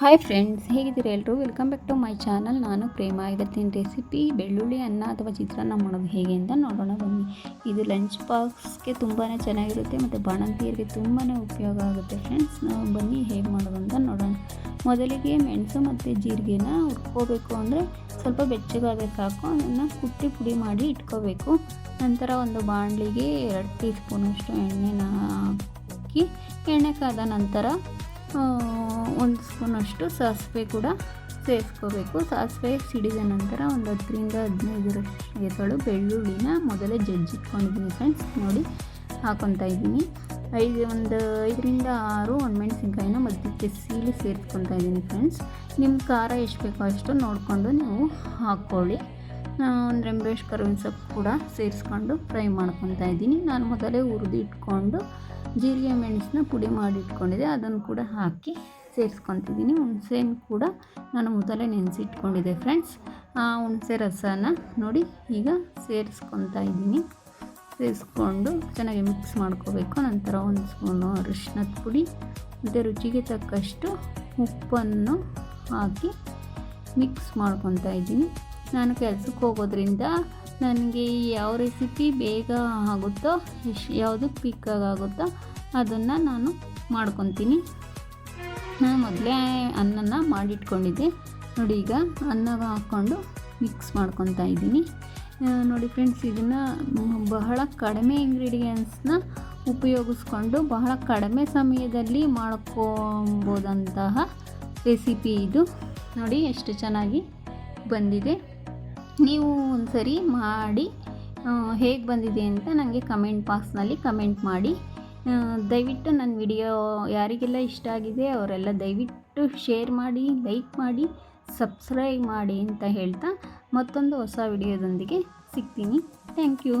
Hi friends ಹೇಗಿದ್ದೀರಾ ಎಲ್ಲರೂ welcome back to my channel ನಾನು ಪ್ರೇಮ. ಇವತ್ತಿನ ರೆಸಿಪಿ ಬೆಳ್ಳುಳ್ಳಿ ಅನ್ನ ಅಥವಾ ಚಿತ್ರಾನ್ನ ಮಾಡೋದು ಹೇಗೆ ಅಂತ ನೋಡೋಣ. ಬನ್ನಿ. ಇದು ಲಂಚ್ ಬಾಕ್ಸ್ಗೆ ತುಂಬಾ ಚೆನ್ನಾಗಿರುತ್ತೆ ಮತ್ತು ಬಾಣಂತಿಯರಿಗೆ ತುಂಬಾ ಉಪಯೋಗ ಆಗುತ್ತೆ ಫ್ರೆಂಡ್ಸ್ ನಾವು ಬನ್ನಿ ಹೇಗೆ ಮಾಡೋದು ಅಂತ ನೋಡೋಣ. ಮೊದಲಿಗೆ ಮೆಣಸು ಮತ್ತು ಜೀರಿಗೆನ ಉಟ್ಕೋಬೇಕು ಅಂದರೆ ಸ್ವಲ್ಪ ಬೆಚ್ಚಗಾಗಬೇಕು ಸಾಕು. ಅದನ್ನು ಕುಟ್ಟಿ ಪುಡಿ ಮಾಡಿ ಇಟ್ಕೋಬೇಕು. ನಂತರ ಒಂದು ಬಾಣಲಿಗೆ ಎರಡು ಟೀ ಸ್ಪೂನಷ್ಟು ಎಣ್ಣೆನ ಹಾಕಿ, ಎಣ್ಣೆ ಕಾದ ನಂತರ ಒಂದು ಸ್ಪೂನಷ್ಟು ಸಾಸಿವೆ ಕೂಡ ಸೇರಿಸ್ಕೋಬೇಕು. ಸಾಸಿವೆ ಸಿಡಿದ ನಂತರ ಒಂದು ಹತ್ತರಿಂದ ಹದಿನೈದರಷ್ಟು ಎಸಳು ಬೆಳ್ಳುಳ್ಳಿನ ಮೊದಲೇ ಜಜ್ಜಿಟ್ಕೊಂಡಿದ್ದೀನಿ ಫ್ರೆಂಡ್ಸ್ ನೋಡಿ ಹಾಕೊತಾ ಇದ್ದೀನಿ. ಐದು, ಒಂದು ಐದರಿಂದ ಆರು ಒಣಮೆಣಸಿನ್ಕಾಯಿನ ಮಧ್ಯಕ್ಕೆ ಸೀಲಿ ಸೇರಿಸ್ಕೊತಾ ಇದ್ದೀನಿ ಫ್ರೆಂಡ್ಸ್ ನಿಮ್ಮ ಖಾರ ಎಷ್ಟು ಬೇಕೋ ಅಷ್ಟು ನೋಡಿಕೊಂಡು ನೀವು ಹಾಕ್ಕೊಳ್ಳಿ. ಒಂದು ರೆಂಬೇಶ್ ಕರುವಿನ ಸೊಪ್ಪು ಕೂಡ ಸೇರಿಸ್ಕೊಂಡು ಫ್ರೈ ಮಾಡ್ಕೊತಾ ಇದ್ದೀನಿ. ನಾನು ಮೊದಲೇ ಹುರಿದು ಇಟ್ಕೊಂಡು ಜೀರಿಗೆ ಮೆಣಸನ್ನ ಪುಡಿ ಮಾಡಿ ಇಟ್ಕೊಂಡಿದ್ದೆ ಅದನ್ನು ಕೂಡ ಹಾಕಿ ಸೇರಿಸ್ಕೊತಿದ್ದೀನಿ. ಹುಣಸೆನ ಕೂಡ ನಾನು ಮೊದಲೇ ನೆನೆಸಿಟ್ಕೊಂಡಿದ್ದೆ ಫ್ರೆಂಡ್ಸ್. ಆ ಹುಣಸೆ ರಸನ ನೋಡಿ ಈಗ ಸೇರಿಸ್ಕೊತಾ ಇದ್ದೀನಿ. ಸೇರಿಸ್ಕೊಂಡು ಚೆನ್ನಾಗಿ ಮಿಕ್ಸ್ ಮಾಡ್ಕೋಬೇಕು. ನಂತರ ಒಂದು ಸ್ಪೂನು ಅರಿಶಿನದ ಪುಡಿ, ಮತ್ತು ರುಚಿಗೆ ತಕ್ಕಷ್ಟು ಉಪ್ಪನ್ನು ಹಾಕಿ ಮಿಕ್ಸ್ ಮಾಡ್ಕೊತಾ ಇದ್ದೀನಿ. ನಾನು ಕೆಲಸಕ್ಕೆ ಹೋಗೋದ್ರಿಂದ ನನಗೆ ಯಾವ ರೆಸಿಪಿ ಬೇಗ ಆಗುತ್ತೋ ಯಾವುದು ಕ್ವಿಕ್ಕಾಗುತ್ತೋ ಅದನ್ನು ನಾನು ಮಾಡ್ಕೊತೀನಿ. ನಾನು ಮೊದಲೇ ಅನ್ನನ ಮಾಡಿಟ್ಕೊಂಡಿದ್ದೆ. ನೋಡಿ ಈಗ ಅನ್ನ ಹಾಕ್ಕೊಂಡು ಮಿಕ್ಸ್ ಮಾಡ್ಕೊತಾ ಇದ್ದೀನಿ. ನೋಡಿ ಫ್ರೆಂಡ್ಸ್ ಇದನ್ನು ಬಹಳ ಕಡಿಮೆ ಇಂಗ್ರೀಡಿಯೆಂಟ್ಸ್ನ ಉಪಯೋಗಿಸ್ಕೊಂಡು ಬಹಳ ಕಡಿಮೆ ಸಮಯದಲ್ಲಿ ಮಾಡ್ಕೊಬೋದಂತಹ ರೆಸಿಪಿ ಇದು. ನೋಡಿ ಎಷ್ಟು ಚೆನ್ನಾಗಿ ಬಂದಿದೆ. ನೀವು ಒಂದು ಸರಿ ಮಾಡಿ ಹೇಗೆ ಬಂದಿದೆ ಅಂತ ನನಗೆ ಕಮೆಂಟ್ ಬಾಕ್ಸ್ನಲ್ಲಿ ಕಮೆಂಟ್ ಮಾಡಿ. ದಯವಿಟ್ಟು ನನ್ನ ವಿಡಿಯೋ ಯಾರಿಗೆಲ್ಲ ಇಷ್ಟ ಆಗಿದೆ ಅವರೆಲ್ಲ ದಯವಿಟ್ಟು ಶೇರ್ ಮಾಡಿ ಲೈಕ್ ಮಾಡಿ ಸಬ್ಸ್ಕ್ರೈಬ್ ಮಾಡಿ ಅಂತ ಹೇಳ್ತಾ ಮತ್ತೊಂದು ಹೊಸ ವಿಡಿಯೋದೊಂದಿಗೆ ಸಿಗ್ತೀನಿ. Thank you